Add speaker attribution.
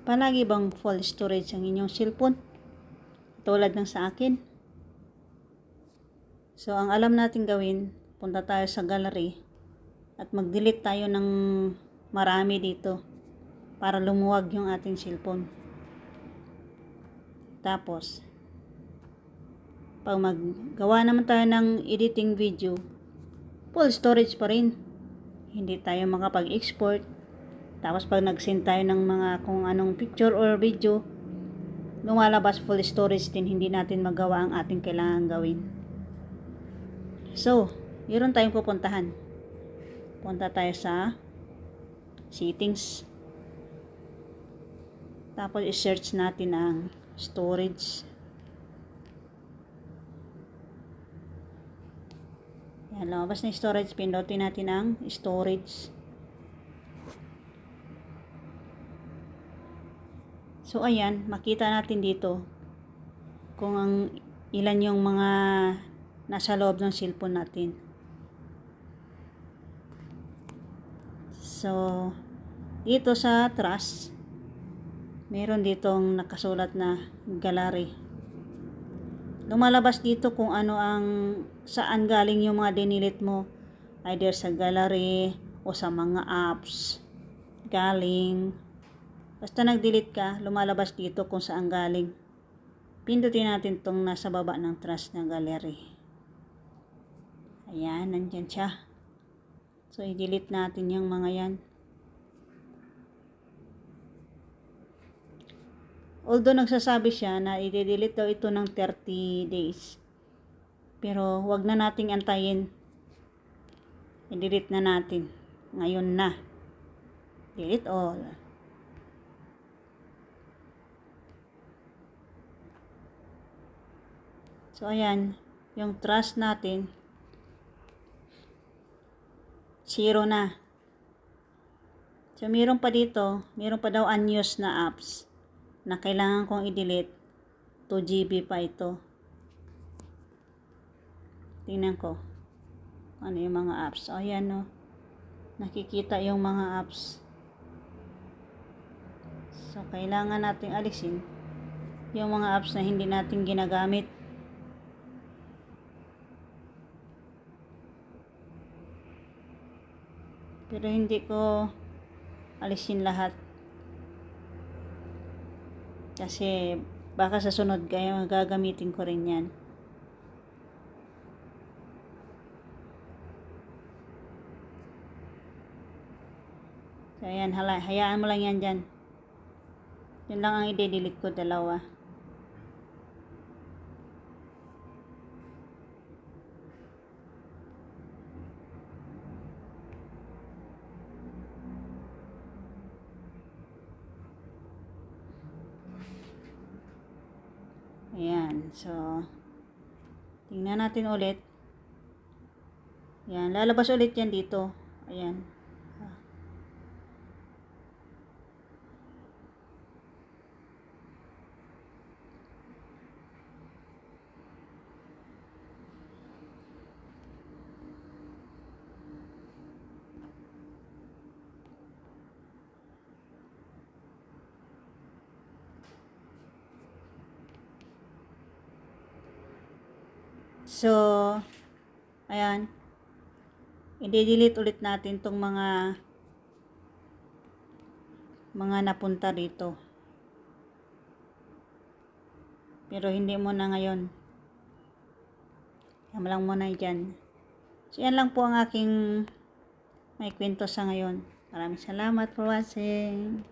Speaker 1: Palagi bang full storage ang inyong cellphone? Tulad ng sa akin. So, ang alam natin gawin, punta tayo sa gallery at mag-delete tayo ng marami dito para lumuwag yung ating cellphone. Tapos, pag maggawa naman tayo ng editing video, full storage pa rin. Hindi tayo makapag-export. Tapos pag nag-send tayo ng mga kung anong picture or video, lumalabas full storage din, hindi natin magawa ang ating kailangan gawin. So, meron tayong pupuntahan. Punta tayo sa settings. Tapos i-search natin ang storage. Yan, lumabas na storage. Pindutin natin ang storage. So, ayan, makita natin dito kung ang ilan yung mga nasa loob ng cellphone natin. So, dito sa trust, meron ditong nakasulat na gallery. Lumalabas dito kung ano ang saan galing yung mga dinilit mo. Either sa gallery o sa mga apps. Galing. Basta nag-delete ka, lumalabas dito kung saan galing. Pindutin natin tong nasa baba ng trust na gallery. Ayan, nandyan siya. So, i-delete natin yung mga yan. Although nagsasabi siya na i-delete daw ito ng 30 days. Pero wag na nating antayin. I-delete na natin. Ngayon na. Delete all. So ayan, yung trust natin zero na. So meron pa dito, meron pa daw unused na apps na kailangan kong i-delete. 2 GB pa ito. Tingnan ko ano yung mga apps. O yan no. Nakikita yung mga apps. So kailangan nating alisin yung mga apps na hindi natin ginagamit pero hindi ko alisin lahat kasi baka sa sunod kaya gagamitin ko rin yan. So ayan, hala, hayaan mo lang yan dyan. Yun lang ang i-delete ko, dalawa. Ayan, so, tingnan natin ulit. Ayan, lalabas ulit yan dito. Ayan. So, ayan. I-delete ulit natin tong mga mga napunta dito. Pero hindi mo na ngayon. Yan lang muna dyan. So, yan lang po ang aking may kwento sa ngayon. Maraming salamat for watching.